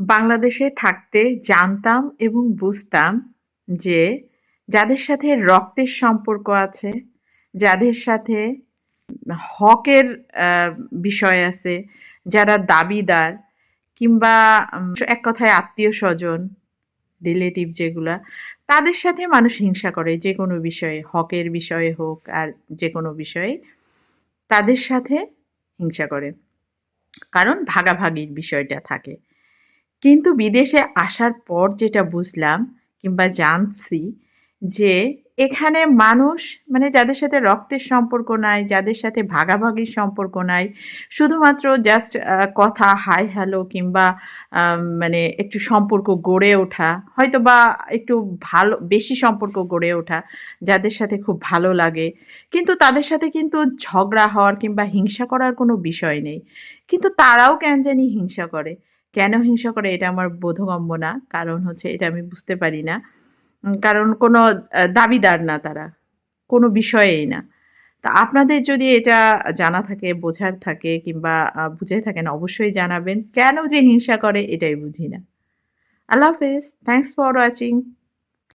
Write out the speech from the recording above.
বাংলাদেশে থাকতে জানতাম এবং বুঝতাম যে যাদের সাথে রক্তের সম্পর্ক আছে, যাদের সাথে হকের বিষয় আছে, যারা দাবিদার কিংবা এক কথায় আত্মীয় স্বজন, রিলেটিভ যেগুলা, তাদের সাথে মানুষ হিংসা করে যে কোনো বিষয়ে, হকের বিষয়ে হোক আর যে কোনো বিষয়ে, তাদের সাথে হিংসা করে। কারণ ভাগাভাগির বিষয়টা থাকে। কিন্তু বিদেশে আসার পর যেটা বুঝলাম কিংবা জানছি যে এখানে মানুষ মানে যাদের সাথে রক্তের সম্পর্ক নাই, যাদের সাথে ভাগাভাগির সম্পর্ক নাই, শুধুমাত্র জাস্ট কথা হাই হ্যালো কিংবা মানে একটু সম্পর্ক গড়ে ওঠা হয়তো বা একটু ভালো, বেশি সম্পর্ক গড়ে ওঠা, যাদের সাথে খুব ভালো লাগে। কিন্তু তাদের সাথে কিন্তু ঝগড়া হওয়ার কিংবা হিংসা করার কোনো বিষয় নেই। কিন্তু তারাও কেন জানি হিংসা করে। কেন হিংসা করে এটা আমার বোধগম্য না, কারণ হচ্ছে এটা আমি বুঝতে পারি না। কারণ কোনো দাবিদার না তারা, কোনো বিষয়েই না। তা আপনাদের যদি এটা জানা থাকে, বোঝার থাকে, কিংবা বুঝে থাকেন অবশ্যই জানাবেন। কেন যে হিংসা করে, এটাই বুঝি না। আল্লাহ হাফেজ। Thanks for watching